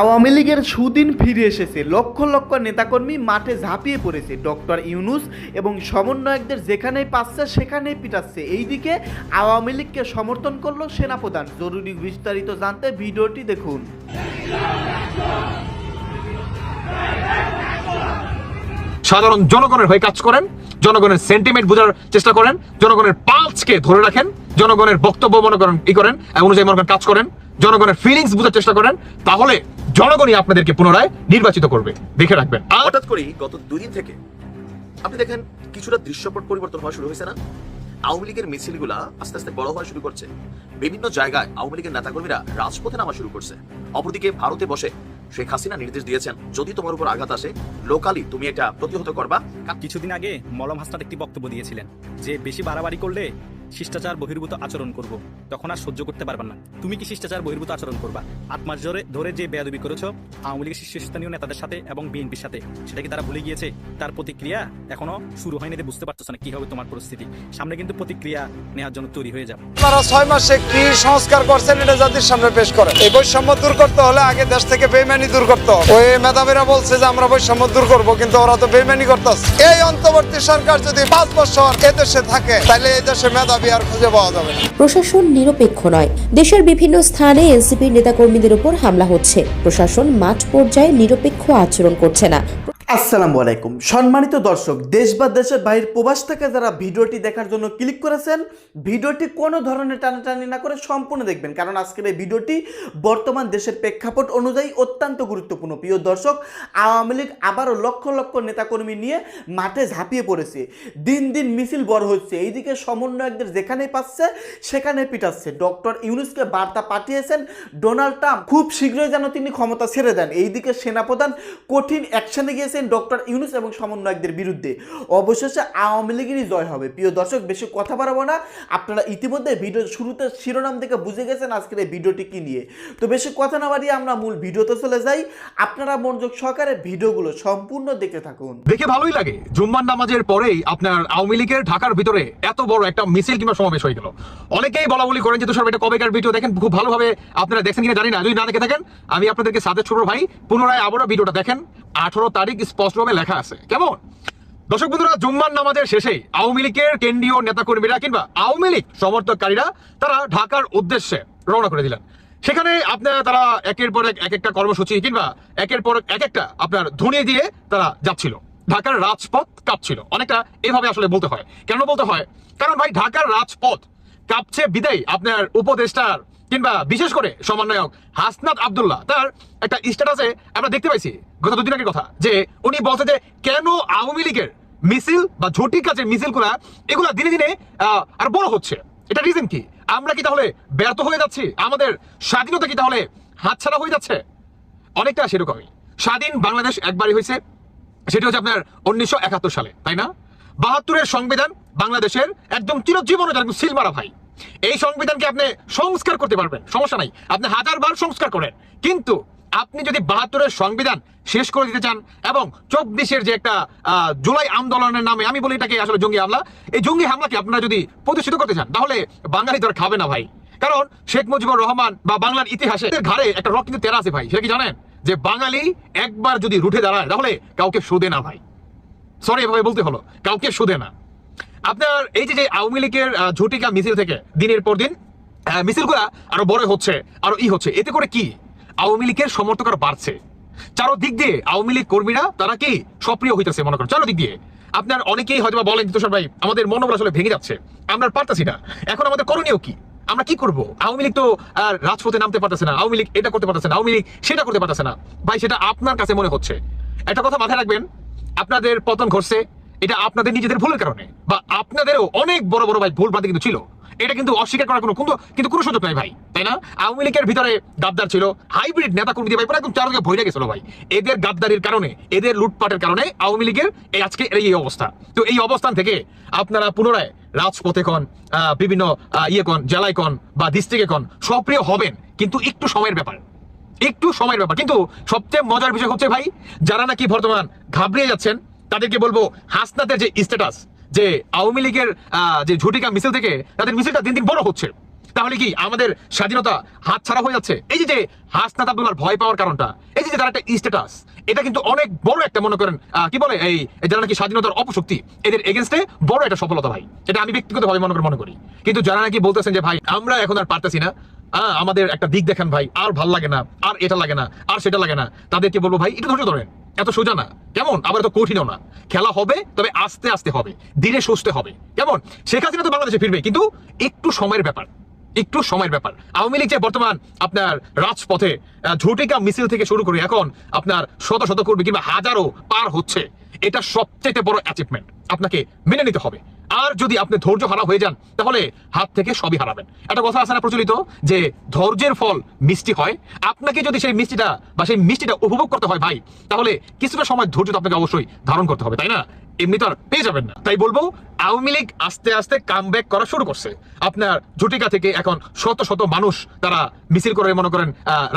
আওয়ামী লীগের সুদিন ফিরে এসেছে। লক্ষ লক্ষ নেতাকর্মী মাঠে ঝাঁপিয়ে পড়েছে। ডক্টর ইউনুস এবং সমন্বয়কদের যেখানেই পাচ্ছে, সেখানেই পিটাচ্ছে। এইদিকে আওয়ামী লীগকে সমর্থন করল সেনাপ্রধান। জরুরি বিস্তারিত জানতে ভিডিওটি দেখুন। সাধারণ জনগণের হয়ে কাজ করেন, জনগণের সেন্টিমেন্ট বোঝার চেষ্টা করেন, জনগণের পালসকে ধরে রাখেন, জনগণের বক্তব্য মনে করেন, ই করেন অনুযায়ী মনে করেন কাজ করেন। জনগণের ফিলিংস বোঝার চেষ্টা করেন তাহলে জনগণই আপনাদেরকে পুনরায় নির্বাচিত করবে। দেখে রাখবেন। হঠাৎ করেই গত দুদিন থেকে আপনি দেখেন কিছুটা দৃশ্যপট পরিবর্তন হওয়া শুরু হয়েছে না? আওয়ামী লীগের মিছিলগুলা আস্তে আস্তে বড় হওয়া শুরু করছে। বিভিন্ন জায়গায় আওয়ামী লীগের নেতাকর্মীরা রাজপথে নামা শুরু করছে। অপরদিকে ভারতে বসে শেখ হাসিনা নির্দেশ দিয়েছেন যদি তোমার উপর আঘাত আসে লোকালি তুমি এটা প্রতিহত করবা। কিছুদিন আগে মলম হাসনাত একটি বক্তব্য দিয়েছিলেন যে বেশি বাড়াবাড়ি করলে শিষ্টাচার বহির্ভূত আচরণ করব। তখন আর সহ্য করতে পারবেন না। তুমি কি শিষ্টাচার বহির্ভূত আচরণ করবা? আট মাস ধরে ধরে যে বেয়াদবি করেছ, আওয়ামী লীগের শীর্ষস্থানীয় নেতাদের সাথে এবং বিএনপির সাথে, সেটা কি তারা ভুলে গিয়েছে? তার প্রতিক্রিয়া এখনও শুরু হয়নি বুঝতে পারতেছ না কি হবে তোমার পরিস্থিতি। সামনে কিন্তু প্রতিক্রিয়া নেওয়ার জন্য তৈরি হয়ে যাবে। আপনারা ছয় মাসে কি সংস্কার করছেন এটা জাতির সামনে পেশ করেন। এই বৈষম্য দূর করতে হলে আগে দেশ থেকে বেইমানি দূর করতে হবে। ওই মেধাবীরা বলছে যে আমরা বৈষম্য দূর করব, কিন্তু ওরা তো বেইমানি করতেছে। এই অন্তর্বর্তী সরকার যদি পাঁচ বছর এদেশে থাকে, তাহলে এই দেশে মেধাবী আর খুঁজে পাওয়া যাবে না। প্রশাসন নিরপেক্ষ নয়। দেশের বিভিন্ন স্থানে এনসিপির নেতাকর্মীদের উপর হামলা হচ্ছে। প্রশাসন মাঠ পর্যায়ে নিরপেক্ষ আচরণ করছে না। আসসালামু আলাইকুম। সম্মানিত দর্শক, দেশ বা দেশের বাইরে প্রবাস থেকে যারা ভিডিওটি দেখার জন্য ক্লিক করেছেন, ভিডিওটি কোনো ধরনের টানাটানি না করে সম্পূর্ণ দেখবেন। কারণ আজকের এই ভিডিওটি বর্তমান দেশের প্রেক্ষাপট অনুযায়ী অত্যন্ত গুরুত্বপূর্ণ। প্রিয় দর্শক, আওয়ামী লীগ আবারও লক্ষ লক্ষ নেতাকর্মী নিয়ে মাঠে ঝাঁপিয়ে পড়েছে। দিন দিন মিছিল বড় হচ্ছে। এইদিকে সমন্বয়কদের যেখানেই পাচ্ছে সেখানে পিটাচ্ছে। ডক্টর ইউনুসকে বার্তা পাঠিয়েছেন, ডোনাল্ড ট্রাম্প। খুব শীঘ্রই যেন তিনি ক্ষমতা ছেড়ে দেন। এইদিকে সেনাপ্রধান কঠিন অ্যাকশনে গিয়েছেন ডক্টর ইউনুস এবং সমন্বয়কদের বিরুদ্ধে। অবশেষে আওয়ামী লীগেরই জয় হবে। প্রিয় দর্শক, বেশি কথা বাড়াবো না। আপনারা ইতিমধ্যে ভিডিও শুরুতে শিরোনাম থেকে বুঝে গেছেন আজকের এই ভিডিওটি কি নিয়ে। তো বেশি কথা না বাড়িয়ে আমরা মূল ভিডিওতে চলে যাই। আপনারা মনোযোগ সহকারে ভিডিওগুলো সম্পূর্ণ দেখতে থাকুন। দেখে ভালোই লাগে। জুম্মার নামাজের পরেই আপনার আওয়ামী লীগের ঢাকার ভিতরে এত বড় একটা মিছিল কিংবা সমাবেশ হয়ে গেল। অনেকেই বলা বলি করেন যে, তুষার এটা কবেকার ভিডিও দেখেন? খুব ভালোভাবে আপনারা দেখছেন কিনা জানি না। যদি না দেখে থাকেন, আমি আপনাদেরকে সাজেস্ট করব ভাই, পুনরায় আবারও ভিডিওটা দেখেন। আঠারো তারিখ স্পষ্টভাবে লেখা আছে। কেমন? দর্শক বন্ধুরা, জুম্মার নামাজের শেষে আওয়ামী লীগের কেন্দ্রীয় নেতাকর্মীরা কিংবা আওয়ামী লীগ সমর্থককারীরা তারা ঢাকার উদ্দেশ্যে রওনা করে দিলেন। সেখানে আপনারা, তারা একের পর এক এক একটা কর্মসূচি কিংবা একের পর এক একটা আপনার ধনিয়ে দিয়ে তারা যাচ্ছিল। ঢাকার রাজপথ কাঁপছিল। অনেকটা এভাবে আসলে বলতে হয়। কেন বলতে হয়? কারণ ভাই, ঢাকার রাজপথ কাঁপছে বিদায় আপনার উপদেষ্টার কিংবা বিশেষ করে সমন্বয়ক হাসনাত আব্দুল্লাহ, তার একটা স্ট্যাটাসে আমরা দেখতে পাইছি গত দুদিন আগের কথা, যে উনি বলছে যে কেন আওয়ামী লীগের মিছিল বা ঝটিক কাজের মিছিলগুলা, এগুলা দিনে দিনে আর বড় হচ্ছে। এটা রিজন কি? আমরা কি তাহলে ব্যর্থ হয়ে যাচ্ছি? আমাদের স্বাধীনতা কি তাহলে হাতছাড়া হয়ে যাচ্ছে? অনেকটা সেরকমই। স্বাধীন বাংলাদেশ একবারই হয়েছে, সেটা হচ্ছে আপনার উনিশশো একাত্তর সালে, তাই না? বাহাত্তরের সংবিধান বাংলাদেশের একদম চিরজীবনে একদম সিল মারা ভাই। এই সংবিধানকে আপনি সংস্কার করতে পারবেন, সমস্যা নাই। আপনি হাজারবার সংস্কার করেন। কিন্তু আপনি যদি বাহাত্তরের সংবিধান শেষ করে দিতে চান এবং চব্বিশের যে একটা জুলাই আন্দোলনের নামে, আমি বলি এটাকে আসলে জঙ্গি হামলা, এই জঙ্গি হামলাকে আপনারা যদি প্রতিষ্ঠিত করতে চান, তাহলে বাঙালি তো খাবে না ভাই। কারণ শেখ মুজিবুর রহমান বা বাংলার ইতিহাসে ঘাড়ে একটা রক কিন্তু তেরা আছে ভাই, সেটা কি জানেন? যে বাঙালি একবার যদি রুঠে দাঁড়ায়, তাহলে কাউকে শোধে না ভাই। সরি, এভাবে বলতে হলো, কাউকে শোধে না। আপনার এই যে আওয়ামী লীগের ঝটিকা মিছিল থেকে দিনের পর দিন মিছিলগুলা আরও বড় হচ্ছে, আরও ই হচ্ছে। এতে করে কি? আওয়ামী লীগের সমর্থক আরও বাড়ছে। চারো দিক দিয়ে আওয়ামী লীগ কর্মীরা, তারা কি সক্রিয় হইতেছে মনে করেন? চারো দিক দিয়ে। আপনার অনেকেই হয়তো বলেন তুষার ভাই, আমাদের মনোবল আসলে ভেঙে যাচ্ছে। আমরা পারতাছি না। এখন আমাদের করণীয় কি? আমরা কি করব? আওয়ামী লীগ তো আর রাজপথে নামতে পারতেছে না। আওয়ামী লীগ এটা করতে পারতেছে না। আওয়ামী লীগ সেটা করতে পারতেছে না। ভাই, সেটা আপনার কাছে মনে হচ্ছে। একটা কথা মাথায় রাখবেন। আপনাদের পতন ঘটছে। এটা আপনাদের নিজেদের ভুলের কারণে। বা আপনাদেরও অনেক বড় বড় ভাই ভুল কিন্তু ছিল। এটা কিন্তু অস্বীকার করার কোনো কিন্তু কিন্তু কোনো সুযোগ নাই ভাই, তাই না? আওয়ামী লীগের ভিতরে গাদ্দার ছিল, হাইব্রিড নেতা কর্মী ভাই পুরো একদম চারদিকে ভরে গেছিল ভাই। এদের গাদ্দারির কারণে, এদের লুটপাটের কারণে আওয়ামী লীগের এই আজকে এই অবস্থা। তো এই অবস্থান থেকে আপনারা পুনরায় রাজপথে কন বিভিন্ন ইয়ে কন, জেলায় কন বা ডিস্ট্রিক্টে কন, সক্রিয় হবেন। কিন্তু একটু সময়ের ব্যাপার। একটু সময়ের ব্যাপার। কিন্তু সবচেয়ে মজার বিষয় হচ্ছে ভাই, যারা নাকি বর্তমান ঘাবড়িয়ে যাচ্ছেন তাদেরকে বলব হাসনাতের যে স্ট্যাটাস যে আওয়ামী লীগের যে ঝুটিকা মিছিল থেকে তাদের মিছিলটা দিন দিন বড় হচ্ছে। তাহলে কি আমাদের স্বাধীনতা হাত ছাড়া হয়ে যাচ্ছে? এই যে হাসনাত আব্দুল্লার ভয় পাওয়ার কারণটা এই যে তার একটা স্ট্যাটাস এটা কিন্তু অনেক বড় একটা মনে করেন কি বলে এই যারা নাকি স্বাধীনতার অপশক্তি এদের এগেনস্টে বড় একটা সফলতা ভাই। এটা আমি ব্যক্তিগতভাবে মনে করে মনে করি। কিন্তু যারা নাকি বলতেছেন যে ভাই আমরা এখন আর পারতেছি না আহ, আমাদের একটা দিক দেখেন ভাই আর ভালো লাগে না আর এটা লাগে না আর সেটা লাগে না। তাদেরকে বলব ভাই এটা ধৈর্য ধরেন। এত সোজা না। কেমন? আবার এত কঠিনও না। খেলা হবে, তবে আস্তে আস্তে হবে। ধীরে সুস্থে হবে। কেমন? শেখ হাসিনা তো বাংলাদেশে ফিরবে, কিন্তু একটু সময়ের ব্যাপার। একটু সময়ের ব্যাপার। আওয়ামী লীগ যে বর্তমান আপনার রাজপথে ঝটিকা মিছিল থেকে শুরু করে এখন আপনার শত শত করবে কিংবা হাজারও পার হচ্ছে, এটা সবচেয়ে বড় অ্যাচিভমেন্ট আপনাকে মেনে নিতে হবে। আর যদি আপনি ধৈর্য হারা হয়ে যান, তাহলে হাত থেকে সবই হারাবেন। একটা কথা আছে না প্রচলিত, যে ধৈর্যের ফল মিষ্টি হয়। আপনাকে যদি সেই মিষ্টিটা বা সেই মিষ্টিটা উপভোগ করতে হয় ভাই, তাহলে কিছুটা সময় ধৈর্য আপনাকে অবশ্যই ধারণ করতে হবে, তাই না? এমনি তো আর পেয়ে যাবেন না। তাই বলব, আওয়ামী লীগ আস্তে আস্তে কাম করা শুরু করছে। আপনার ঝুটিকা থেকে এখন শত শত মানুষ তারা মিছিল করে মনে করেন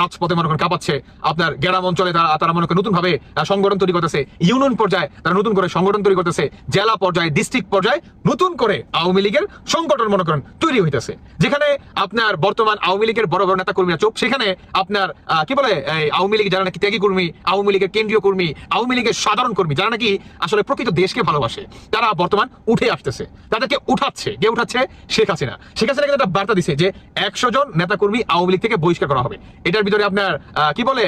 রাজপথে মনে করেন কাঁপাচ্ছে। আপনার গ্রাম অঞ্চলে তারা তারা মনে করেন নতুন ভাবে সংগঠন তৈরি করতেছে। ইউনিয়ন পর্যায়ে তারা নতুন করে সংগঠন তৈরি করতেছে। জেলা পর্যায়ে ডিস্ট্রিক্ট পর্যায়ে নতুন করে আওয়ামী লীগের সংগঠন মনে করেন তৈরি হইতেছে। যেখানে আপনার বর্তমান আওয়ামী লীগের বড় বড় নেতা কর্মীরা চোখ, সেখানে আপনার কি বলে আওয়ামী লীগ যারা নাকি ত্যাগী কর্মী, আওয়ামী লীগের কেন্দ্রীয় কর্মী, আওয়ামী লীগের সাধারণ কর্মী, যারা নাকি আসলে প্রকৃত দেশকে ভালোবাসে, তারা বর্তমান উঠে আসতেছে। তাদেরকে উঠাচ্ছে। কে উঠাচ্ছে? শেখ হাসিনা। শেখ হাসিনা কিন্তু একটা বার্তা দিছে যে একশো জন নেতা কর্মী আওয়ামী লীগ থেকে বহিষ্কার করা হবে। এটার ভিতরে আপনার কি বলে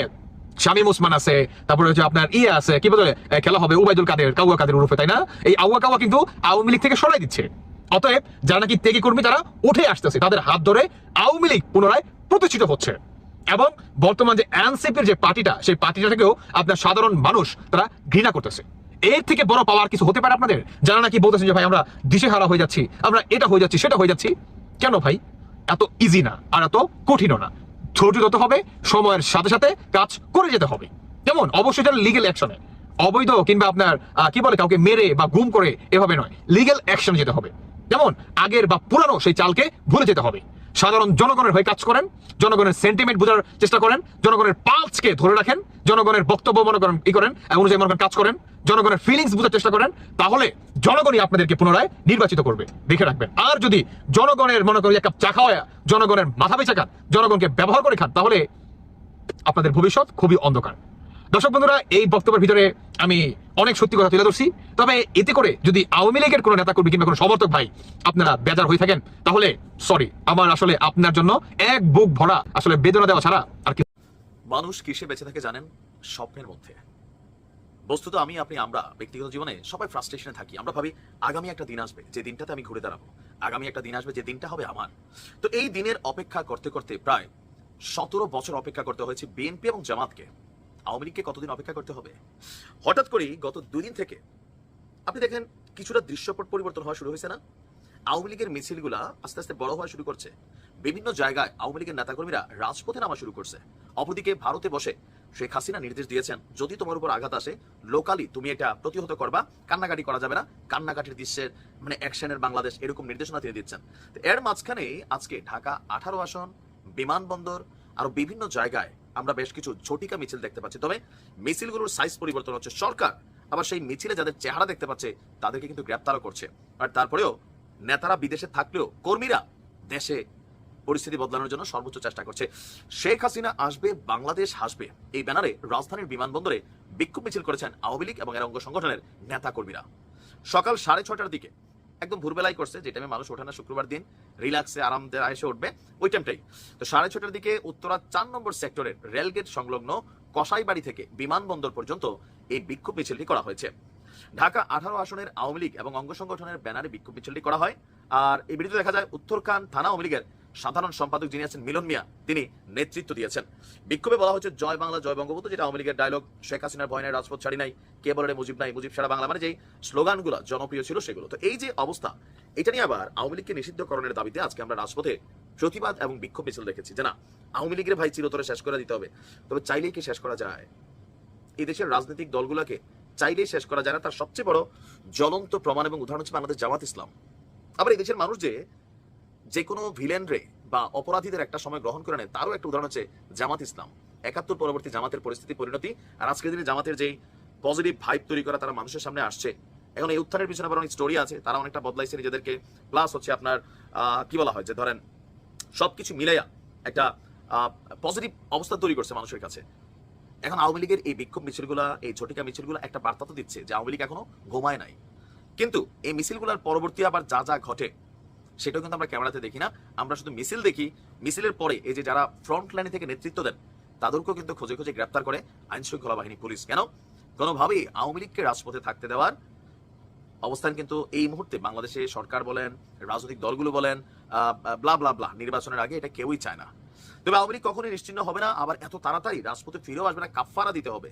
শামীম ওসমান আছে, তারপরে হচ্ছে আপনার ইয়ে আছে, কি বলে খেলা হবে উবাইদুল কাদের, কাউয়া কাদের উরুফে, তাই না? এই আউয়া কাওয়া কিন্তু আওয়ামী লীগ থেকে সরাই দিচ্ছে। অতএব যারা নাকি ত্যাগী কর্মী, তারা উঠে আসতেছে, তাদের হাত ধরে আওয়ামী লীগ পুনরায় প্রতিষ্ঠিত হচ্ছে। এবং বর্তমান যে এনসিপির যে পার্টিটা, সেই পার্টিটা থেকেও আপনার সাধারণ মানুষ তারা ঘৃণা করতেছে। এর থেকে বড় পাওয়ার কিছু হতে পারে আপনাদের? যারা নাকি বলতেছেন যে, ভাই, আমরা দিশেহারা হয়ে যাচ্ছি, আমরা এটা হয়ে যাচ্ছি, সেটা হয়ে যাচ্ছি? কেন ভাই? এত ইজি না, আর এত কঠিনও না। ধরতে হবে, সময়ের সাথে সাথে কাজ করে যেতে হবে। যেমন, অবশ্যই এটা লিগেল অ্যাকশনে অবৈধ কিংবা আপনার কি বলে কাউকে মেরে বা গুম করে এভাবে নয়। লিগেল অ্যাকশন যেতে হবে। যেমন, আগের বা পুরানো সেই চালকে ভুলে যেতে হবে। সাধারণ জনগণের হয়ে কাজ করেন, জনগণের সেন্টিমেন্ট বোঝার চেষ্টা করেন, জনগণের পালসকে ধরে রাখেন, জনগণের বক্তব্য মনে করেন, ই করেন অনুযায়ী মনে করেন কাজ করেন, জনগণের ফিলিংস বোঝার চেষ্টা করেন, তাহলে জনগণই আপনাদেরকে পুনরায় নির্বাচিত করবে। দেখে রাখবেন। আর যদি জনগণের মনে করি এক কাপ চা খাওয়া, জনগণের মাথা বেচা খান, জনগণকে ব্যবহার করে খান, তাহলে আপনাদের ভবিষ্যৎ খুবই অন্ধকার। দর্শক বন্ধুরা, এই বক্তব্যের ভিতরে আমি অনেক সত্যি কথা তুলে ধরছি। তবে এতে করে যদি আওয়ামী লীগের কোনো নেতা কর্মী কিংবা কোনো সমর্থক ভাই আপনারা বেজার হয়ে থাকেন, তাহলে সরি আমার আসলে আপনার জন্য এক বুক ভরা আসলে বেদনা দেওয়া ছাড়া আর কি। মানুষ কিসে বেঁচে থাকে জানেন? স্বপ্নের মধ্যে। বস্তুত আমি, আপনি, আমরা ব্যক্তিগত জীবনে সবাই ফ্রাস্ট্রেশনে থাকি। আমরা ভাবি, আগামী একটা দিন আসবে, যে দিনটাতে আমি ঘুরে দাঁড়াবো। আগামী একটা দিন আসবে, যে দিনটা হবে আমার। তো এই দিনের অপেক্ষা করতে করতে প্রায় সতেরো বছর অপেক্ষা করতে হয়েছে বিএনপি এবং জামাতকে। আওয়ামী লীগকে কতদিন অপেক্ষা করতে হবে? হঠাৎ করেই গত দুই দিন থেকে, আপনি দেখেন কিছুটা দৃশ্যপট পরিবর্তন হওয়া শুরু হয়েছে না? আওয়ামী লীগের মিছিলগুলা আস্তে আস্তে বড় হওয়া শুরু করছে। বিভিন্ন জায়গায় আওয়ামী লীগের নেতাকর্মীরা রাজপথে নামা শুরু করছে। অপরদিকে ভারতে বসে শেখ হাসিনা নির্দেশ দিয়েছেন, যদি তোমার উপর আঘাত আসে লোকালি তুমি এটা প্রতিহত করবা, কান্নাকাটি করা যাবে না। কান্নাকাটির দৃশ্যের মানে অ্যাকশনের বাংলাদেশ এরকম নির্দেশনা তিনি দিচ্ছেন। এর মাঝখানে আজকে ঢাকা আঠারো আসন, বিমানবন্দর, আরও বিভিন্ন জায়গায় আমরা বেশ কিছু ঝটিকা মিছিল দেখতে পাচ্ছি। তবে মিছিলগুলোর সাইজ পরিবর্তন হচ্ছে। সরকার আবার সেই মিছিলে যাদের চেহারা দেখতে পাচ্ছে, তাদেরকে কিন্তু গ্রেপ্তারও করছে। আর তারপরেও নেতারা বিদেশে থাকলেও কর্মীরা দেশে পরিস্থিতি বদলানোর জন্য সর্বোচ্চ চেষ্টা করছে। শেখ হাসিনা আসবে, বাংলাদেশ হাসবে। এই ব্যানারে রাজধানীর বিমানবন্দরে বিক্ষোভ মিছিল করেছেন আওয়ামী লীগ এবং এর অঙ্গ সংগঠনের নেতা কর্মীরা সকাল সাড়ে ছটার দিকে একদম ভোরবেলায় করছে, যে টাইমে মানুষ ওঠে না শুক্রবার দিন রিল্যাক্সে আরামদের এসে উঠবে, ওই টাইমটাই তো সাড়ে ছটার দিকে উত্তরা চার নম্বর সেক্টরের রেলগেট সংলগ্ন কসাইবাড়ি থেকে বিমানবন্দর পর্যন্ত এই বিক্ষোভ মিছিলটি করা হয়েছে। ঢাকা আঠারো আসনের আওয়ামী লীগ এবং অঙ্গ সংগঠনের ব্যানারে বিক্ষোভ মিছিলটি করা হয়। আর এই ভিডিওতে দেখা যায় উত্তরখান থানা আওয়ামী লীগের সাধারণ সম্পাদক যিনি আছেন মিলন মিয়া, তিনি নেতৃত্ব দিয়েছেন। বিক্ষোভে বলা হচ্ছে জয় বাংলা, জয় বঙ্গবন্ধু, যেটা আওয়ামী লীগের ডায়লগ শেখ হাসিনার ভয় নাই, রাজপথ ছাড়ি নাই কে বলে মুজিব নাই, মুজিব সারা বাংলা মানে যেই স্লোগানগুলো জনপ্রিয় ছিল সেগুলো। তো এই যে অবস্থা, এটা নিয়ে আবার আওয়ামী লীগকে নিষিদ্ধকরণের দাবিতে আজকে আমরা রাজপথে প্রতিবাদ এবং বিক্ষোভ মিছিল দেখেছি। যে না আওয়ামী লীগের ভাই চিরতরে শেষ করে দিতে হবে, তবে চাইলেই কি শেষ করা যায়? এই দেশের রাজনৈতিক দলগুলোকে চাইলেই শেষ করা যায় না, তার সবচেয়ে বড় জ্বলন্ত প্রমাণ এবং উদাহরণ হচ্ছে বাংলাদেশ জামাত ইসলাম। আবার এই দেশের মানুষ যে যে কোনো ভিলেন রে বা অপরাধীদের একটা সময় গ্রহণ করে নেয় তারও একটা উদাহরণ হচ্ছে জামাত ইসলাম। একাত্তর পরবর্তী জামাতের পরিস্থিতি পরিণতি আর আজকের দিনে জামাতের যেই পজিটিভ ভাইব তৈরি করা তারা মানুষের সামনে আসছে। এখন এই উত্থানের পিছনে আবার অনেক স্টোরি আছে, তারা অনেকটা বদলাইছে নিজেদেরকে। প্লাস হচ্ছে আপনার কি বলা হয় যে ধরেন সবকিছু মিলাইয়া একটা পজিটিভ অবস্থা তৈরি করছে মানুষের কাছে। এখন আওয়ামী লীগের এই বিক্ষোভ মিছিলগুলা, এই ঝটিকা মিছিলগুলো একটা বার্তা তো দিচ্ছে যে আওয়ামী লীগ এখনও ঘুমায় নাই। কিন্তু এই মিছিলগুলোর পরবর্তী আবার যা যা ঘটে সেটাও কিন্তু আমরা ক্যামেরাতে দেখি না। আমরা শুধু মিছিল দেখি। মিছিলের পরে এই যে যারা ফ্রন্ট লাইনে থেকে নেতৃত্ব দেন, তাদেরকেও কিন্তু খোঁজে খোঁজে গ্রেপ্তার করে আইন শৃঙ্খলা বাহিনী পুলিশ। কেন? কোনোভাবেই আওয়ামী লীগকে রাজপথে থাকতে দেওয়ার অবস্থান কিন্তু এই মুহূর্তে বাংলাদেশে সরকার বলেন, রাজনৈতিক দলগুলো বলেন ব্লা ব্লা ব্লা নির্বাচনের আগে এটা কেউই চায় না। তবে আওয়ামী লীগ কখনোই নিশ্চিন্ন হবে না। আবার এত তাড়াতাড়ি রাজপথে ফিরেও আসবে না, কাফফারা দিতে হবে।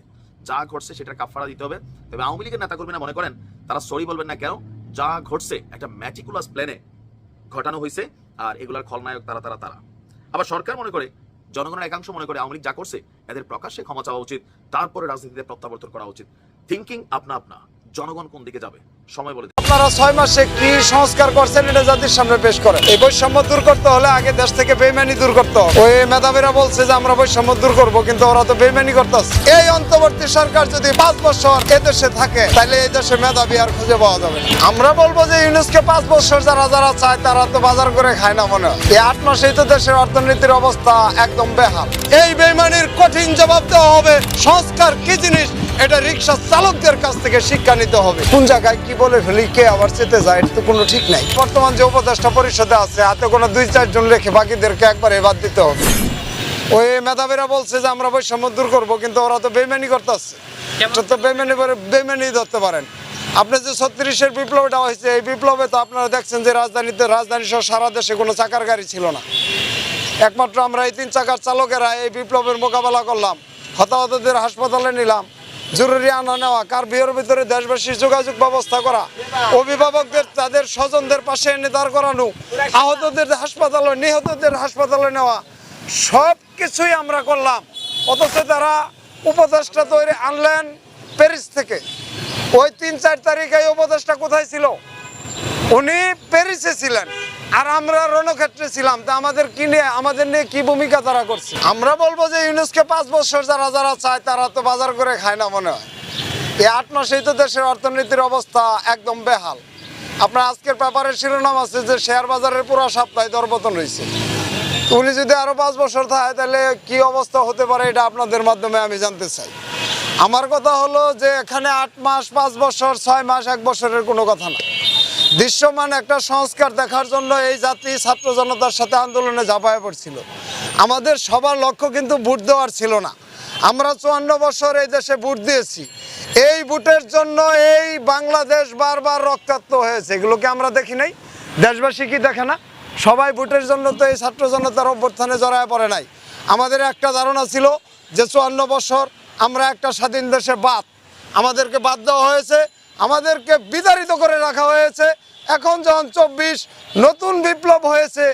যা ঘটছে সেটার কাফফারা দিতে হবে। তবে আওয়ামী লীগের নেতা কর্মীরা মনে করেন, তারা সরি বলবেন না কেন? যা ঘটছে একটা ম্যাটিকুলাস প্ল্যানে ঘটানো হয়েছে আর এগুলার খলনায়ক তারা তারা তারা। আবার সরকার মনে করে, জনগণের একাংশ মনে করে আওয়ামী যা করছে, এদের প্রকাশ্যে ক্ষমা চাওয়া উচিত, তারপরে রাজনীতিতে প্রত্যাবর্তন করা উচিত। থিঙ্কিং আপনা আপনা, জনগণ কোন দিকে যাবে? সময় বলে আপনারা ছয় মাসে কি সংস্কার করছেন এটা জাতির সামনে পেশ এই বৈষম্য দূর করতে হলে আগে দেশ থেকে বেইমানি দূর করতে ওই মেধাবীরা বলছে যে আমরা বৈষম্য দূর কিন্তু ওরা তো বেইমানি করতেছে। এই অন্তর্বর্তী সরকার যদি পাঁচ বছর এদেশে থাকে, তাহলে এই দেশে মেধাবী আর খুঁজে পাওয়া যাবে আমরা বলব যে পাঁচ বছর যারা যারা চায়, তারা তো বাজার করে খায় না মনে এই আট মাসেই তো দেশের অর্থনীতির অবস্থা একদম বেহাল। এই বেইমানির কঠিন জবাব দেওয়া হবে, সংস্কার কি জিনিস, এটা রিক্সা চালকদের কাছ থেকে শিক্ষা নিতে হবে। কোন জায়গায় কি বলে ফেলি কে আবার চেতে যায় এটা তো কোনো ঠিক নাই। বর্তমান যে উপদেষ্টা পরিষদে আছে হাতে কোনো দুই চারজন রেখে বাকিদেরকে একবারে বাদ দিতে হবে। ওই মেধাবীরা বলছে যে আমরা বৈষম্য দূর করব কিন্তু ওরা তো বেইমানি করতেছে। তো বেইমানি করে বেইমানি ধরতে পারেন। আপনি যে ছত্রিশের বিপ্লবটা হয়েছে এই বিপ্লবে তো আপনারা দেখছেন যে রাজধানীতে রাজধানী সহ সারা দেশে কোনো চাকার গাড়ি ছিল না। একমাত্র আমরা এই তিন চাকার চালকেরা এই বিপ্লবের মোকাবেলা করলাম হতাহতদের হাসপাতালে নিলাম জরুরি আনা নেওয়া, কার বিয়ের ভিতরে দেশবাসীর যোগাযোগ ব্যবস্থা করা, অভিভাবকদের, তাদের স্বজনদের পাশে এনে দাঁড় করানো, আহতদের হাসপাতালে, নিহতদের হাসপাতালে নেওয়া সব কিছুই আমরা করলাম। অথচ তারা উপদেশটা তৈরি আনলেন প্যারিস থেকে। ওই তিন চার তারিখে এই উপদেশটা কোথায় ছিল? উনি প্যারিসে ছিলেন। আর আমরা রণক্ষেত্রে ছিলাম, তা আমাদের কি নিয়ে, আমাদের নিয়ে কি ভূমিকা তারা করছে? আমরা বলব যে ইউনুসকে পাঁচ বছর যারা যারা চায় তারা তো বাজার করে খায় না মনে হয়। এই আট মাসেই তো দেশের অর্থনীতির অবস্থা একদম বেহাল। আপনার আজকের পেপারের শিরোনাম আছে যে শেয়ার বাজারের পুরো সপ্তাহে দরপতন হয়েছে। উনি যদি আরও পাঁচ বছর থাকে, তাহলে কি অবস্থা হতে পারে এটা আপনাদের মাধ্যমে আমি জানতে চাই। আমার কথা হলো যে এখানে আট মাস, পাঁচ বছর, ছয় মাস, এক বছরের কোনো কথা না। দৃশ্যমান একটা সংস্কার দেখার জন্য এই জাতি ছাত্র জনতার সাথে আন্দোলনে ঝাঁপায় পড়ছিল। আমাদের সবার লক্ষ্য কিন্তু ভোট দেওয়ার ছিল না। আমরা চুয়ান্ন বছর এই দেশে ভোট দিয়েছি। এই ভোটের জন্য এই বাংলাদেশ বারবার রক্তাক্ত হয়েছে। এগুলোকে আমরা দেখি নাই? দেশবাসী কি দেখে না? সবাই ভোটের জন্য তো এই ছাত্র জনতার অভ্যর্থনে জড়ায় পড়ে নাই। আমাদের একটা ধারণা ছিল যে চুয়ান্ন বছর আমরা একটা স্বাধীন দেশে বাদ। আমাদেরকে বাদ দেওয়া হয়েছে। আমাদেরকে বিতাড়িত করে রাখা হয়েছে। এখন যখন চব্বিশ নতুন বিপ্লব হয়েছে,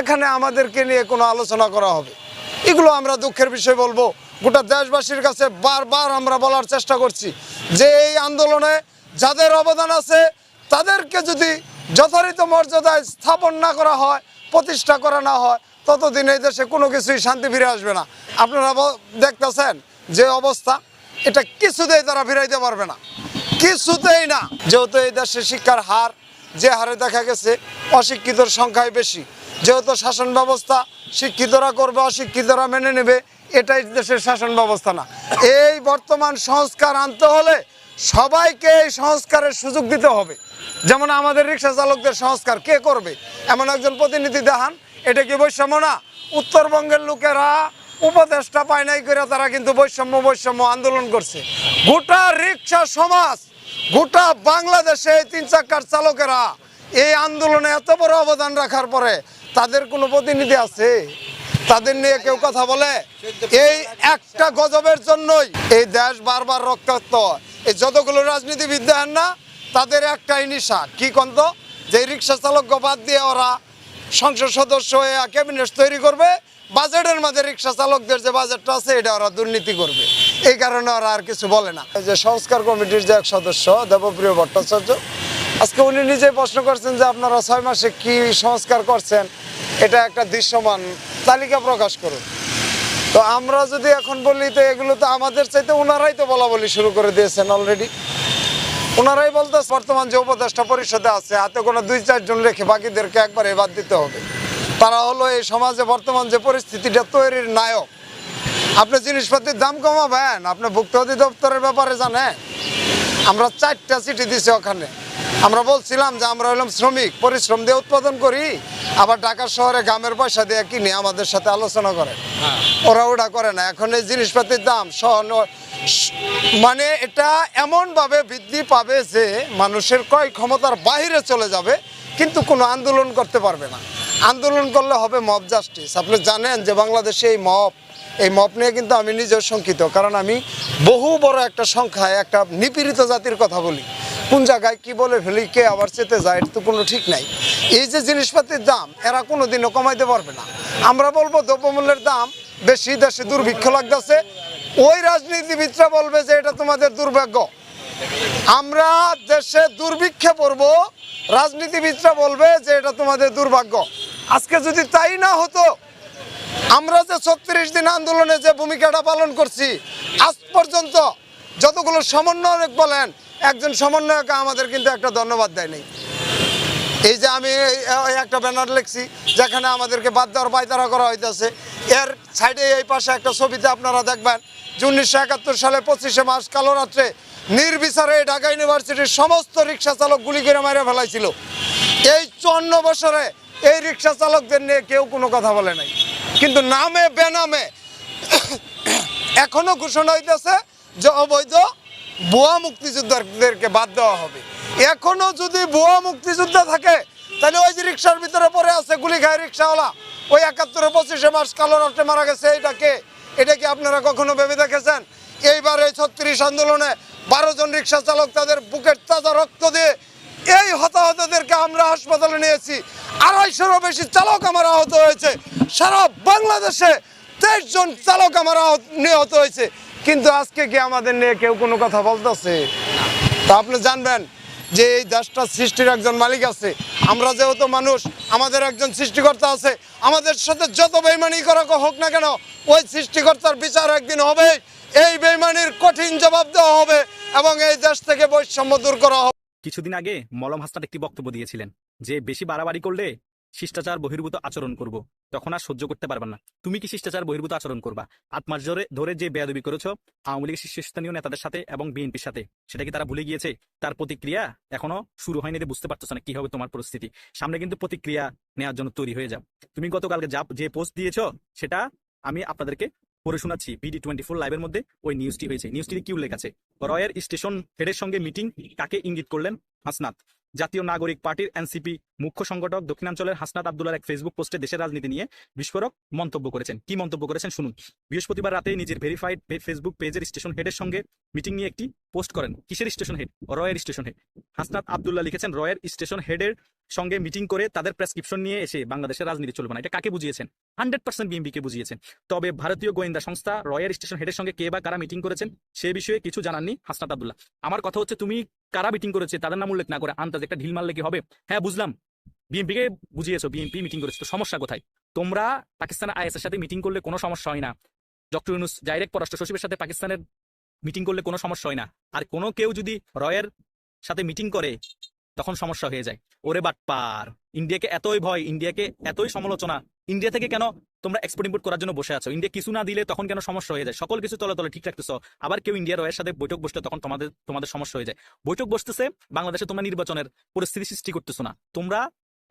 এখানে আমাদেরকে নিয়ে কোনো আলোচনা করা হবে। এগুলো আমরা দুঃখের বিষয় বলব। গোটা দেশবাসীর কাছে বারবার আমরা বলার চেষ্টা করছি যে এই আন্দোলনে যাদের অবদান আছে, তাদেরকে যদি যথারীত মর্যাদায় স্থাপন না করা হয়, প্রতিষ্ঠা করা না হয়, ততদিন এই দেশে কোনো কিছুই শান্তি ফিরে আসবে না। আপনারা দেখতেছেন যে অবস্থা, এটা কিছুতেই তারা ফিরাইতে পারবে না। কিছুতেই না, যেহেতু এই দেশে শিক্ষার হার যে হারে দেখা গেছে, অশিক্ষিতর সংখ্যাই বেশি। যেহেতু শাসন ব্যবস্থা শিক্ষিতরা করবে, অশিক্ষিতরা মেনে নেবে, এটাই দেশের শাসন ব্যবস্থা না। এই বর্তমান সংস্কার আনতে হলে সবাইকে এই সংস্কারের সুযোগ দিতে হবে। যেমন আমাদের রিক্সা চালকদের সংস্কার কে করবে? এমন একজন প্রতিনিধি দেখান, এটা কি বৈষম্য না? উত্তরবঙ্গের লোকেরা উপদেষ্টা পায় নাই করে তারা কিন্তু বৈষম্য বৈষম্য আন্দোলন করছে। গোটা রিক্সা সমাজ গোটা বাংলাদেশে তিন চাকার চালকেরা এই আন্দোলনে এত বড় অবদান রাখার পরে তাদের কোনো প্রতিনিধি আছে? তাদের নিয়ে কেউ কথা বলে? এই একটা গজবের জন্যই এই দেশ বারবার রক্তাক্ত। এই যতগুলো রাজনীতিবিদ দেখেন না, তাদের একটাই নিশা। কি কন্ত যে রিক্সা চালক বাদ দিয়ে ওরা সংসদ সদস্য হয়ে ক্যাবিনেট তৈরি করবে, বাজেটের মাঝে রিক্সা চালকদের যে বাজেটটা আছে, এটা ওরা দুর্নীতি করবে। এই কারণে ওরা আর কিছু বলে না। যে সংস্কার কমিটির যে এক সদস্য, দেবপ্রিয় ভট্টাচার্য, আজকে উনি নিজেই প্রশ্ন করছেন যে আপনারা ছয় মাসে কি সংস্কার করছেন, এটা একটা দৃশ্যমান তালিকা প্রকাশ করুন। তো আমরা যদি এখন বলি তো এগুলো তো আমাদের চাইতে ওনারাই তো বলা বলি শুরু করে দিয়েছেন অলরেডি ওনারাই বলতে বর্তমান যে উপদেষ্টা পরিষদে আছে, হাতে কোনো দুই চারজন রেখে বাকিদেরকে একবারে বাদ দিতে হবে। তারা হলো এই সমাজে বর্তমান যে পরিস্থিতিটা তৈরির নায়ক। আপনি জিনিসপাতির দাম কমাবেন। আপনি ভুক্ত অধিদপ্তরের ব্যাপারে জানেন? আমরা চারটা চিঠি দিছি ওখানে। আমরা বলছিলাম যে আমরা হলাম শ্রমিক পরিশ্রম দিয়ে উৎপাদন করি আবার ঢাকা শহরে গ্রামের পয়সা দিয়ে কিনে আমাদের সাথে আলোচনা করে। ওরা ওটা করে না। এখন এই জিনিসপাতির দাম সহন মানে এটা এমনভাবে বৃদ্ধি পাবে যে মানুষের ক্রয় ক্ষমতার বাইরে চলে যাবে কিন্তু কোনো আন্দোলন করতে পারবে না। আন্দোলন করলে হবে মব জাস্টিস আপনি জানেন যে বাংলাদেশে এই মব এই মপ নিয়ে কিন্তু আমি নিজেও শঙ্কিত, কারণ আমি বহু বড় একটা সংখ্যায় একটা নিপীড়িত জাতির কথা বলি। কোন জায়গায় কি বলে ফেলি, কে আবার চেতে যায় এটা তো কোনো ঠিক নাই। এই যে জিনিসপাতির দাম, এরা কোনো দিনও কমাইতে পারবে না। আমরা বলব দ্রব্যমূল্যের দাম বেশি, দেশে দুর্ভিক্ষ লাগতেছে। ওই রাজনীতিবিদরা বলবে যে এটা তোমাদের দুর্ভাগ্য। আমরা দেশে দুর্ভিক্ষে পড়ব, রাজনীতিবিদরা বলবে যে এটা তোমাদের দুর্ভাগ্য। আজকে যদি তাই না হতো আমরা যে ছত্রিশ দিন আন্দোলনে যে ভূমিকাটা পালন করছি, আজ পর্যন্ত যতগুলো সমন্বয়ক বলেন, একজন সমন্বয়ক আমাদের কিন্তু একটা ধন্যবাদ দেয়নি এই যে আমি একটা ব্যানার লিখছি, যেখানে আমাদেরকে বাদ দেওয়ার পায়তারা করা হইতেছে। এর সাইডে এই পাশে একটা ছবিতে আপনারা দেখবেন, যে উনিশশো একাত্তর সালে পঁচিশে মার্চ কালো রাত্রে নির্বিচারে ঢাকা ইউনিভার্সিটির সমস্ত রিক্সা চালক গুলি করে মেরে ফেলাইছিল। এই চুয়ান্ন বছরে এই রিক্সা চালকদের নিয়ে কেউ কোনো কথা বলে নাই। কিন্তু নামে, বেনামে এখনও ঘোষণা হইতেছে যে অবৈধ ভুয়া মুক্তিযোদ্ধাদেরকে বাদ দেওয়া হবে। এখনও যদি ভুয়া মুক্তিযোদ্ধা থাকে, তাহলে ওই যে রিক্সার ভিতরে পড়ে আছে, গুলি খায় রিক্সাওয়ালা ওই একাত্তরে পঁচিশে মার্চ কালো রাত্রে মারা গেছে এটাকে এটা কি আপনারা কখনো ভেবে দেখেছেন? এইবার এই ছত্রিশ আন্দোলনে বারো জন রিক্সা চালক তাদের বুকের তাজা রক্ত দিয়ে এই হতাহতদেরকে আমরা হাসপাতালে নিয়েছি। আড়াইশোরও বেশি চালক আমার আহত হয়েছে। সারা বাংলাদেশে তেইশ জন চালক আমার নিহত হয়েছে। কিন্তু আজকে কি আমাদের নিয়ে কেউ কোনো কথা বলতেছে? তা আপনি জানবেন যে এই দেশটা সৃষ্টির একজন মালিক আছে। আমরা যেহেতু মানুষ, আমাদের একজন সৃষ্টিকর্তা আছে। আমাদের সাথে যত বেইমানি করা হোক না কেন, ওই সৃষ্টিকর্তার বিচার একদিন হবে এই বেইমানির কঠিন জবাব দেওয়া হবে এবং এই দেশ থেকে বৈষম্য দূর করা হবে। কিছুদিন আগে মলম হাসনাত একটি বক্তব্য দিয়েছিলেন যে, বেশি বাড়াবাড়ি করলে শিষ্টাচার বহির্ভূত আচরণ করব। তখন আর সহ্য করতে পারবেন না। তুমি কি শিষ্টাচার বহির্ভূত আচরণ করবা? আট মাস ধরে ধরে যে বেয়াদবি করেছ, আওয়ামী লীগের শীর্ষস্থানীয় নেতাদের সাথে এবং বিএনপির সাথে, সেটা কি তারা ভুলে গিয়েছে? তার প্রতিক্রিয়া এখনও শুরু হয়নি বুঝতে পারছ না কি হবে তোমার পরিস্থিতি। সামনে কিন্তু প্রতিক্রিয়া নেওয়ার জন্য তৈরি হয়ে যাও। তুমি গতকালকে যা, যে পোস্ট দিয়েছ, সেটা আমি আপনাদেরকে পড়ে শোনাচ্ছি বিডি টোয়েন্টি ফোর লাইভের মধ্যে ওই নিউজটি হয়েছে। নিউজটিতে কি উল্লেখ আছে? রয়ের স্টেশন হেডের সঙ্গে মিটিং কাকে ইঙ্গিত করলেন? হাসনাত। জাতীয় নাগরিক পার্টির এনসিপি মুখ্য সংগঠক দক্ষিণাঞ্চলের হাসনাত আবদুল্লার এক ফেসবুক পোস্টে দেশের রাজনীতি নিয়ে বিস্ফোরক মন্তব্য করেছেন। কি মন্তব্য করেছেন? শুনুন। বৃহস্পতিবার রাতে নিজের ভেরিফাইড ফেসবুক পেজের স্টেশন হেডের সঙ্গে মিটিং নিয়ে একটি পোস্ট করেন। কিসের স্টেশন হেড? রয়ের স্টেশন হেড। হাসনাত আব্দুল্লাহ লিখেছেন, রয়ের স্টেশন হেডের সঙ্গে মিটিং করে তাদের প্রেসক্রিপশন নিয়ে এসে বাংলাদেশের রাজনীতি চলবে না। এটা কাকে বুঝিয়েছেন? হান্ড্রেড পার্সেন্ট বিএমপিকে বুঝিয়েছেন। তবে ভারতীয় গোয়েন্দা সংস্থা রয়্যাল স্টেশন হেডের সঙ্গে কে বা কারা মিটিং করেছেন, সে বিষয়ে কিছু জানাননি হাসনাত আবদুল্লাহ। আমার কথা হচ্ছে, তুমি কারা মিটিং করেছে তাদের নাম উল্লেখ না করে আন্দাজ একটা ঢিল মারলে কি হবে? হ্যাঁ বুঝলাম। বিএনপিকে বুঝিয়েছো, বিএনপি মিটিং করেছে, তো সমস্যা কোথায়? তোমরা পাকিস্তানের আইএস এর সাথে মিটিং করলে কোনো সমস্যা হয় না। ডক্টর ইউনুস, ডাইরেক্ট পররাষ্ট্র সচিবের সাথে পাকিস্তানের মিটিং করলে কোনো সমস্যা হয় না। আর কোনো কেউ যদি রয়ের সাথে মিটিং করে, তখন সমস্যা হয়ে যায়। ওরে বাটপার ইন্ডিয়াকে এতই ভয়, ইন্ডিয়াকে এতই সমালোচনা। ইন্ডিয়া থেকে কেন তোমরা এক্সপোর্ট ইম্পোর্ট করার জন্য বসে আছো? ইন্ডিয়া কিছু না দিলে তখন কেন সমস্যা হয়ে যায়? সকল কিছু তলে তলে ঠিক রাখতেছো। আবার কেউ ইন্ডিয়া রয়ের সাথে বৈঠক বসলে তখন তোমাদের তোমাদের সমস্যা হয়ে যায়। বৈঠক বসতেছে, বাংলাদেশে তোমরা নির্বাচনের পরিস্থিতি সৃষ্টি করতেছো না। তোমরা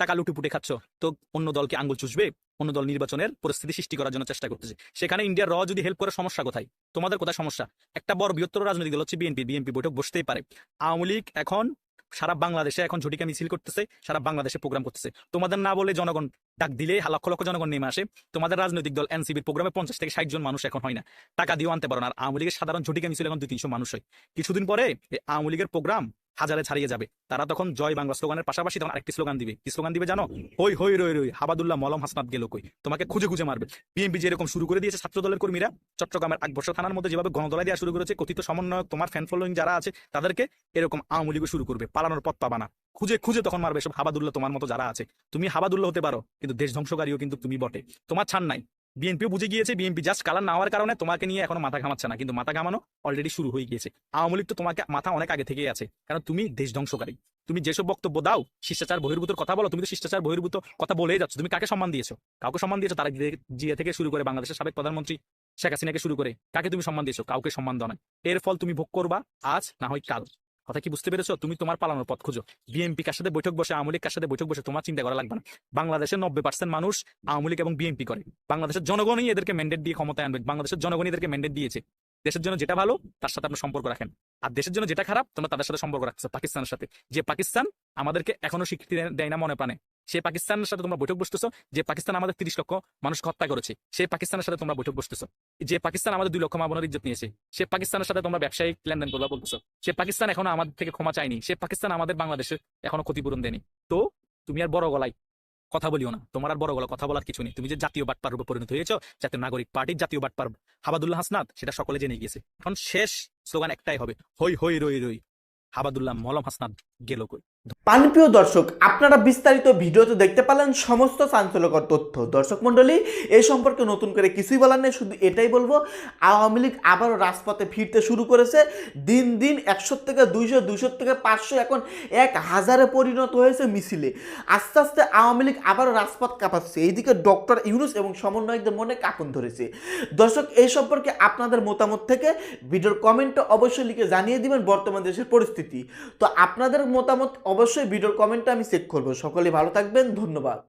টাকা লুটুপুটে খাচ্ছ। তো অন্য দলকে আঙ্গুল চুষবে, অন্য দল নির্বাচনের পরিস্থিতি সৃষ্টি করার জন্য চেষ্টা করতেছে। সেখানে ইন্ডিয়ার র যদি হেল্প করে, সমস্যা কোথায়? তোমাদের কোথায় সমস্যা? একটা বড় বৃহত্তর রাজনৈতিক দল হচ্ছে বিএনপি বিএনপি বৈঠক বসতেই পারে। আওয়ামী লীগ এখন সারা বাংলাদেশে এখন ঝটিকা মিছিল করতেছে, সারা বাংলাদেশে প্রোগ্রাম করতেছে। তোমাদের না বলে জনগণ ডাক দিলে লক্ষ লক্ষ জনগণ নেমে আসে। তোমাদের রাজনৈতিক দল এনসিবির প্রোগ্রামে পঞ্চাশ থেকে ষাট জন মানুষ এখন হয় না। টাকা দিয়েও আনতে পারো না। আর আওয়ামী লীগের সাধারণ ঝটিকা মিছিল এখন দুই তিনশো মানুষ হয়। কিছুদিন পরে আওয়ামী লীগের প্রোগ্রাম হাজারে ছাড়িয়ে যাবে। তারা তখন জয় বাংলা স্লোগানের পাশাপাশি তখন আরেকটি স্লোগান দিবে। কি স্লোগান দিবে জানো? হই হই, রই রই, হাবাদুল্লাহ মলম হাসনাত গেল কই? তোমাকে খুঁজে খুঁজে মারবে। বিএনপি যেরকম শুরু করে দিয়েছে ছাত্র দলের কর্মীরা, চট্টগ্রামের আকবর্ষ থানার মধ্যে যেভাবে গণদলা দেওয়া শুরু করেছে, কথিত সমন্বয়ক, তোমার ফ্যান ফলোয়িং যারা আছে, তাদেরকে এরকম আওয়ামী লীগও শুরু করবে। পালানোর পথ পাবা না। খুঁজে খুঁজে তখন মারবে সব হাবাদুল্লাহ তোমার মতো যারা আছে। তুমি হাবাদুল্লাহ হতে পারো, কিন্তু দেশ ধ্বংসকারীও কিন্তু তুমি বটে। তোমার ছাড় নাই। বিএনপিও বুঝে গিয়েছে বিএনপি জাস্ট কালার না হওয়ার কারণে তোমাকে নিয়ে এখনও মাথা ঘামাচ্ছে না, কিন্তু মাথা ঘামানো অলরেডি শুরু হয়ে গিয়েছে। আওয়ামী লীগ তো তোমাকে মাথা অনেক আগে থেকেই আছে, কারণ তুমি দেশ ধ্বংসকারী। তুমি যেসব বক্তব্য দাও, শিষ্টাচার বহির্ভূত কথা বলো, তুমি তো শিষ্টাচার, বহির্ভূত কথা বলেই যাচ্ছ, তুমি কাকে সম্মান দিয়েছ? কাউকে সম্মান দিয়েছ? তারা জিয়া থেকে শুরু করে বাংলাদেশের সাবেক প্রধানমন্ত্রী শেখ হাসিনাকে শুরু করে। কাকে তুমি সম্মান দিয়েছ? কাউকে সম্মান দাও না এর ফল তুমি ভোগ করবা আজ, না হয় কাল। কথা কি বুঝতে পেরেছ? তুমি তোমার পালানোর পথ খুঁজো। বিএনপি কার সাথে বৈঠক বসে, আওয়ামী লীগ কার সাথে বৈঠক বসে তোমার চিন্তা করা লাগবে না। বাংলাদেশের নব্বই পার্সেন্ট মানুষ আওয়ামী লীগ এবং বিএনপি করে। বাংলাদেশের জনগণই এদেরকে ম্যান্ডেট দিয়ে ক্ষমতায় আনবে। বাংলাদেশের জনগণই এদেরকে ম্যান্ডেট দিয়েছে। দেশের জন্য যেটা ভালো, তার সাথে আপনার সম্পর্ক রাখেন। আর দেশের জন্য যেটা খারাপ, তোমরা তাদের সাথে সম্পর্ক রাখছো, পাকিস্তানের সাথে। যে পাকিস্তান আমাদেরকে এখনও স্বীকৃতি দেয়- না মনে প্রাণে। সেই পাকিস্তানের সাথে তোমরা বৈঠক বসতেছো, যে পাকিস্তান আমাদের তিরিশ লক্ষ মানুষকে হত্যা করেছে সেই পাকিস্তানের সাথে তোমরা বৈঠক বসতেছো। যে পাকিস্তান আমাদের দুই লক্ষ মা বোনের ইজ্জত নিয়েছে, সে পাকিস্তানের সাথে তোমরা ব্যবসায়িক লেনদেন করবা বলতেছো। সে পাকিস্তান এখনও আমাদের থেকে ক্ষমা চায়নি, সে পাকিস্তান আমাদের বাংলাদেশে এখনও ক্ষতিপূরণ দেয়নি। তো তুমি আর বড় গলায় কথা বলিও না, তোমার আর বড় গলা কথা বলার কিছু নেই। তুমি যে জাতীয় বাটপার রূপে পরিণত হয়েছো জাতীয় নাগরিক পার্টির জাতীয় বাটপার হাবাদুল্লাহ হাসনাত, সেটা সকলে জেনে গিয়েছে। এখন শেষ স্লোগান একটাই হবে, হই হই, রই রই। হাবাদুল্লাহ মলম হাসনাত গেল কই? পানপ্রিয় দর্শক, আপনারা বিস্তারিত ভিডিওতে দেখতে পেলেন সমস্ত চাঞ্চল্যকর তথ্য। দর্শক মণ্ডলী এই সম্পর্কে নতুন করে কিছুই বলার নেই, শুধু এটাই বলব, আওয়ামী লীগ আবারও রাজপথে ফিরতে শুরু করেছে। দিন দিন একশো থেকে দুইশো দুইশো থেকে পাঁচশো এখন এক হাজারে পরিণত হয়েছে মিছিলে। আস্তে আস্তে আওয়ামী লীগ আবারও রাজপথ কাঁপাচ্ছে। এইদিকে ডক্টর ইউনুস এবং সমন্বয়কদের মনে কাঁপন ধরেছে। দর্শক এই সম্পর্কে আপনাদের মতামত থেকে ভিডিওর কমেন্টে অবশ্যই লিখে জানিয়ে দিবেন বর্তমান দেশের পরিস্থিতি। তো আপনাদের মতামত অবশ্যই ভিডিওর কমেন্টটা আমি চেক করব। সকলে ভালো থাকবেন ধন্যবাদ।